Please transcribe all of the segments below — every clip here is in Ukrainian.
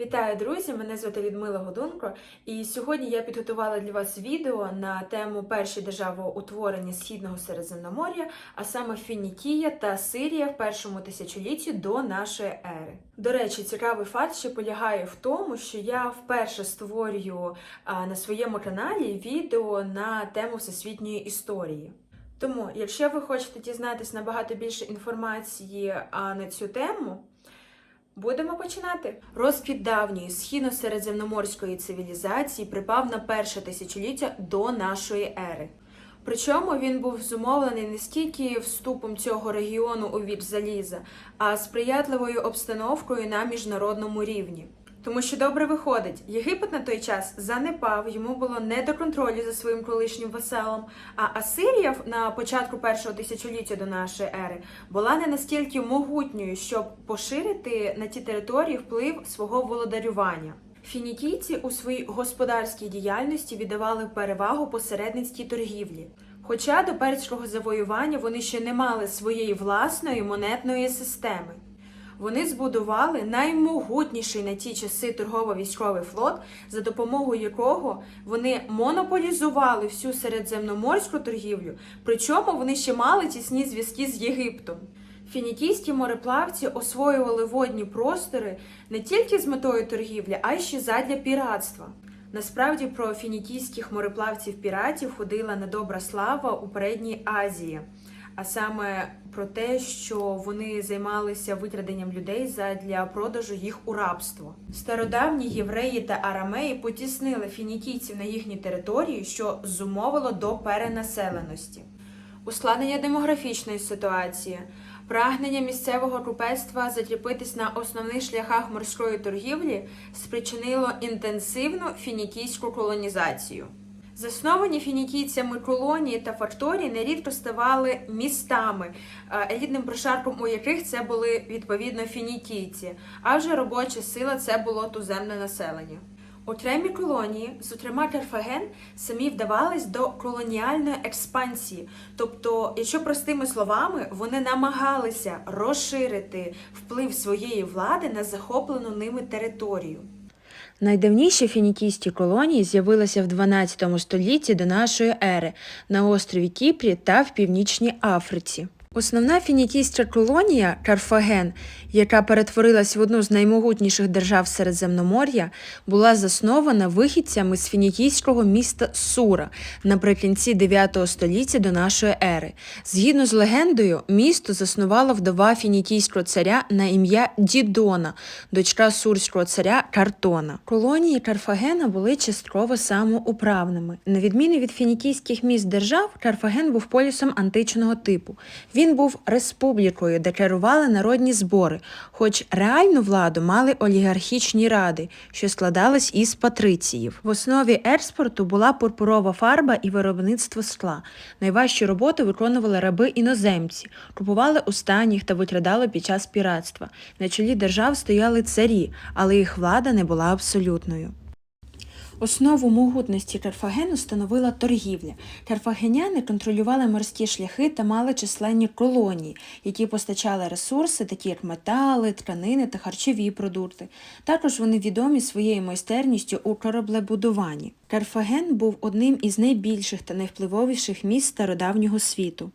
Вітаю, друзі! Мене звати Людмила Годунко, і сьогодні я підготувала для вас відео на тему перші державоутворення Східного Середземномор'я, а саме Фінікія та Сирія в першому тисячолітті до нашої ери. До речі, цікавий факт ще полягає в тому, що я вперше створюю на своєму каналі відео на тему всесвітньої історії. Тому, якщо ви хочете дізнатися набагато більше інформації на цю тему, Будемо починати. Розквіт давньої східно-середземноморської цивілізації припав на перше тисячоліття до нашої ери. Причому він був зумовлений не стільки вступом цього регіону у вік заліза, а сприятливою обстановкою на міжнародному рівні. Тому що добре виходить, Єгипет на той час занепав, йому було не до контролю за своїм колишнім васелом. А Асирія на початку першого тисячоліття до нашої ери була не настільки могутньою, щоб поширити на ті території вплив свого володарювання. Фінікійці у своїй господарській діяльності віддавали перевагу посередницькій торгівлі. Хоча до перського завоювання вони ще не мали своєї власної монетної системи. Вони збудували наймогутніший на ті часи торгово-військовий флот, за допомогою якого вони монополізували всю середземноморську торгівлю, причому вони ще мали тісні зв'язки з Єгиптом. Фінікійські мореплавці освоювали водні простори не тільки з метою торгівлі, а й ще задля піратства. Насправді про фінікійських мореплавців-піратів ходила недобра слава у передній Азії, а саме про те, що вони займалися викраденням людей задля продажу їх у рабство. Стародавні євреї та арамеї потіснили фінікійців на їхні території, що зумовило до перенаселеності. Ускладнення демографічної ситуації, прагнення місцевого купецтва закріпитись на основних шляхах морської торгівлі спричинило інтенсивну фінікійську колонізацію. Засновані фінікійцями колонії та факторії нерідко ставали містами, елітним прошарком у яких це були відповідно фінікійці, а вже робоча сила це було туземне населення. Окремі колонії, зокрема Карфаген, самі вдавались до колоніальної експансії. Тобто, якщо простими словами, вони намагалися розширити вплив своєї влади на захоплену ними територію. Найдавніші фінікійські колонії з'явилися в 12 столітті до нашої ери на острові Кіпрі та в Північній Африці. Основна фінікійська колонія Карфаген, яка перетворилась в одну з наймогутніших держав Середземномор'я, була заснована вихідцями з фінікійського міста Сура наприкінці 9 століття до нашої ери. Згідно з легендою, місто заснувала вдова фінікійського царя на ім'я Дідона, дочка сурського царя Картона. Колонії Карфагена були частково самоуправними. На відміну від фінікійських міст держав, Карфаген був полісом античного типу. Він був республікою, де керували народні збори, хоч реальну владу мали олігархічні ради, що складались із патриціїв. В основі експорту була пурпурова фарба і виробництво скла. Найважчі роботи виконували раби іноземці, купували у станіх та викрадали під час піратства. На чолі держав стояли царі, але їх влада не була абсолютною. Основу могутності Карфагену становила торгівля. Карфагеняни контролювали морські шляхи та мали численні колонії, які постачали ресурси, такі як метали, тканини та харчові продукти. Також вони відомі своєю майстерністю у кораблебудуванні. Карфаген був одним із найбільших та найвпливовіших міст стародавнього світу.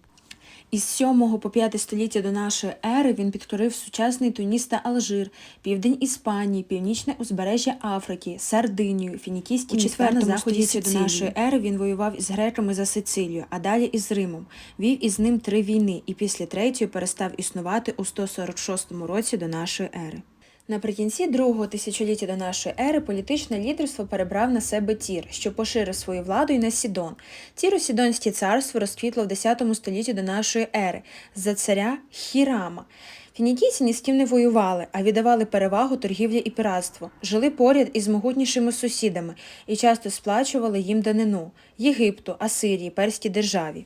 Із 7 по 5 століття до нашої ери він підкорив сучасний Туніс та Алжир, південь Іспанії, північне узбережжя Африки, Сардинію, фінікійські міста на заході до нашої ери він воював із греками за Сицилію, а далі із Римом. Вів із ним три війни і після третьої перестав існувати у 146 році до нашої ери. Наприкінці другого тисячоліття до нашої ери політичне лідерство перебрав на себе Тір, що поширив свою владу й на Сідон. Тіро-Сідонське царство розквітло в 10 столітті до нашої ери за царя Хірама. Фінікійці ні з ким не воювали, а віддавали перевагу торгівлі і піратству, жили поряд із могутнішими сусідами і часто сплачували їм данину Єгипту, Асирії, Перській державі.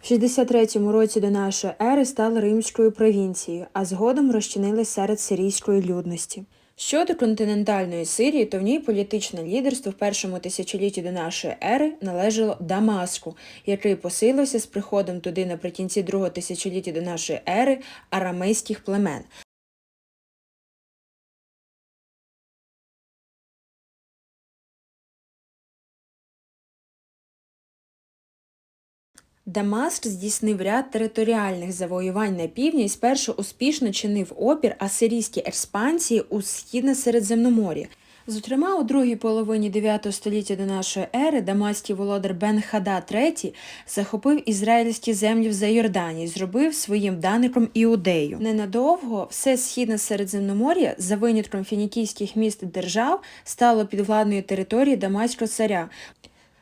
В 63 році до нашої ери стала римською провінцією, а згодом розчинились серед сирійської людності. Щодо континентальної Сирії, то в ній політичне лідерство в першому тисячолітті до нашої ери належало Дамаску, який посилився з приходом туди наприкінці другого тисячоліття до нашої ери арамейських племен. Дамаск здійснив ряд територіальних завоювань на півдні спершу успішно чинив опір асирійській експансії у східне Середземномор'я. Зокрема, у другій половині 9 століття до нашої ери дамаський володар Бен Хада III захопив ізраїльські землі в Зайорданії, і зробив своїм даником Іудею. Ненадовго все східне Середземномор'я, за винятком фінікійських міст держав, стало підвладною територією дамаського царя.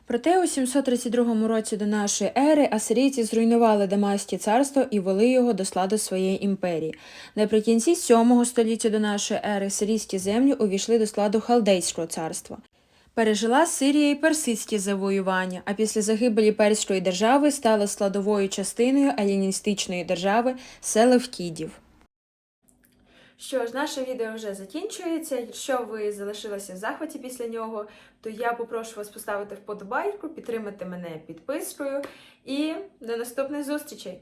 Проте у 732 році до нашої ери асирійці зруйнували Дамаське царство і вели його до складу своєї імперії. Наприкінці 7 століття до нашої ери сирійські землі увійшли до складу Халдейського царства. Пережила Сирія і персидські завоювання, а після загибелі перської держави стала складовою частиною аліністичної держави Селевкідів. Що ж, наше відео вже закінчується. Якщо ви залишилися в захваті після нього, то я попрошу вас поставити вподобайку, підтримати мене підпискою і до наступних зустрічей!